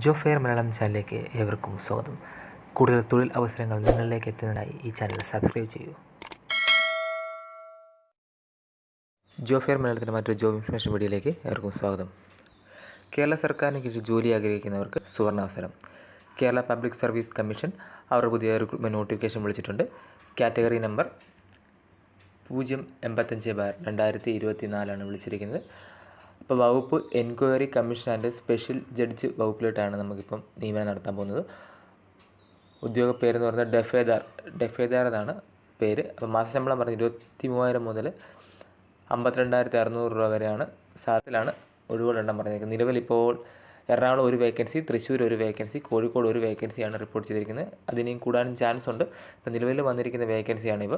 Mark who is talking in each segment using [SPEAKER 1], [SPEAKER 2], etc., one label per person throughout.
[SPEAKER 1] ജോ fair Malayalam ചാനലിലേക്ക് ഏവർക്കും സ്വാഗതം. കൂടുതൽ തൊഴിൽ അവസരങ്ങൾ നിങ്ങളിലേക്ക് എത്തുന്നതിനായി ഈ ചാനൽ സബ്സ്ക്രൈബ് ചെയ്യൂ. ജോ ഫെയർ മലയാളത്തിന്റെ മറ്റൊരു ജോബ് ഇൻഫർമേഷൻ വീഡിയോയിലേക്ക് ഏവർക്കും സ്വാഗതം. കേരള സർക്കാരിന് കീഴിൽ ജോലി ആഗ്രഹിക്കുന്നവർക്ക് സുവർണാവസരം. കേരള പബ്ലിക് സർവീസ് കമ്മീഷൻ അവർ പുതിയ റിക്രൂട്ട്മെന്റ് നോട്ടിഫിക്കേഷൻ വിളിച്ചിട്ടുണ്ട്. കാറ്റഗറി നമ്പർ പൂജ്യം എൺപത്തഞ്ച് ബാർ രണ്ടായിരത്തി ഇരുപത്തി നാലാണ് വിളിച്ചിരിക്കുന്നത്. അപ്പോൾ വകുപ്പ് enquiry commission and special judge വകുപ്പിലോട്ടാണ് നമുക്കിപ്പം നിയമനം നടത്താൻ പോകുന്നത്. ഉദ്യോഗ പേരെന്ന് പറയുന്നത് ഡെഫേദാർ ഡെഫേദാർ എന്നാണ് പേര്. അപ്പോൾ മാസശമ്പളം പറഞ്ഞ് ഇരുപത്തി മൂവായിരം മുതൽ അമ്പത്തിരണ്ടായിരത്തി അറുന്നൂറ് രൂപ വരെയാണ് സാരത്തിലാണ് ഒഴിവുകളെണ്ണം പറഞ്ഞിരിക്കുന്നത്. നിലവിൽ ഇപ്പോൾ എറണാകുളം ഒരു വേക്കൻസി തൃശ്ശൂർ ഒരു വേക്കൻസി കോഴിക്കോട് ഒരു വേക്കൻസിയാണ് റിപ്പോർട്ട് ചെയ്തിരിക്കുന്നത്. അതിനെയും കൂടാനും ചാൻസ് ഉണ്ട്. അപ്പോൾ നിലവിൽ വന്നിരിക്കുന്ന വേക്കൻസിയാണ് ഇവ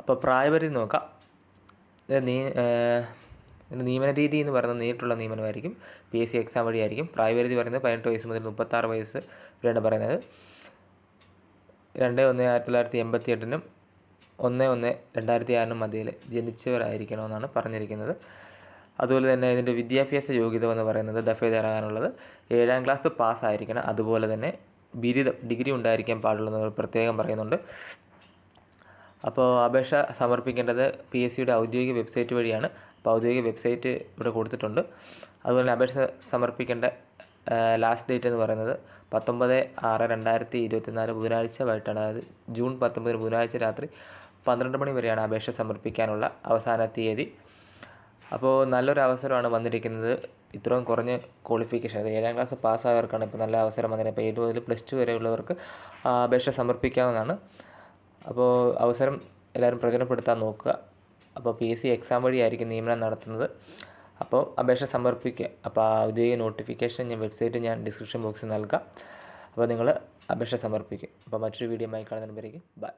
[SPEAKER 1] അപ്പോൾ പ്രായപരിധി നോക്കാം. നീ ഇതിന്റെ നിയമന രീതി എന്ന് പറയുന്നത് നേരിട്ടുള്ള നിയമനമായിരിക്കും. പി എസ് സി എക്സാം വഴിയായിരിക്കും. പ്രായപരിധി പറയുന്നത് പതിനെട്ട് വയസ്സ് മുതൽ മുപ്പത്താറ് വയസ്സ് വരെയാണ് പറയുന്നത്. രണ്ട് ഒന്ന് ആയിരത്തി തൊള്ളായിരത്തി എൺപത്തി എട്ടിനും ഒന്ന് ഒന്ന് രണ്ടായിരത്തി ആറിനും മധ്യയിൽ ജനിച്ചവരായിരിക്കണമെന്നാണ് പറഞ്ഞിരിക്കുന്നത്. അതുപോലെ തന്നെ ഇതിന്റെ വിദ്യാഭ്യാസ യോഗ്യത എന്ന് പറയുന്നത് ദഫേദാറാകാനുള്ളത് ഏഴാം ക്ലാസ് പാസ്സായിരിക്കണം. അതുപോലെ തന്നെ ബിരുദം ഡിഗ്രി ഉണ്ടായിരിക്കാൻ പാടുള്ളതെന്ന് പ്രത്യേകം പറയുന്നുണ്ട്. അപ്പോൾ അപേക്ഷ സമർപ്പിക്കേണ്ടത് പി എസ് സിയുടെ ഔദ്യോഗിക വെബ്സൈറ്റ് വഴിയാണ്. അപ്പോൾ ഔദ്യോഗിക വെബ്സൈറ്റ് ഇവിടെ കൊടുത്തിട്ടുണ്ട്. അതുപോലെ തന്നെ അപേക്ഷ സമർപ്പിക്കേണ്ട ലാസ്റ്റ് ഡേറ്റ് എന്ന് പറയുന്നത് പത്തൊമ്പത് ആറ് രണ്ടായിരത്തി ഇരുപത്തിനാല് ബുധനാഴ്ച വൈകിട്ടാണ്. അതായത് ജൂൺ പത്തൊമ്പതിന് ബുധനാഴ്ച രാത്രി പന്ത്രണ്ട് മണി വരെയാണ് അപേക്ഷ സമർപ്പിക്കാനുള്ള അവസാന തീയതി. അപ്പോൾ നല്ലൊരു അവസരമാണ് വന്നിരിക്കുന്നത്. ഇത്രയും കുറഞ്ഞ ക്വാളിഫിക്കേഷൻ അതായത് ഏഴാം ക്ലാസ് പാസ്സായവർക്കാണ് ഇപ്പോൾ നല്ല അവസരം വന്നിരിക്കുന്നത്. ഇപ്പോൾ ഏഴ് മുതൽ പ്ലസ് ടു വരെയുള്ളവർക്ക് അപേക്ഷ സമർപ്പിക്കാവുന്നതാണ്. അപ്പോൾ അവസരം എല്ലാവരും പ്രയോജനപ്പെടുത്താൻ നോക്കുക. അപ്പോൾ പി എസ് സി എക്സാം വഴിയായിരിക്കും നിയമനം നടത്തുന്നത്. അപ്പോൾ അപേക്ഷ സമർപ്പിക്കുക. അപ്പോൾ ആ ഔദ്യോഗിക നോട്ടിഫിക്കേഷൻ ഞാൻ വെബ്സൈറ്റ് ഞാൻ ഡിസ്ക്രിപ്ഷൻ ബോക്സിൽ നൽകാം. അപ്പോൾ നിങ്ങൾ അപേക്ഷ സമർപ്പിക്കും അപ്പോൾ മറ്റൊരു വീഡിയോ ആയി കാണുന്നതിന് ബൈ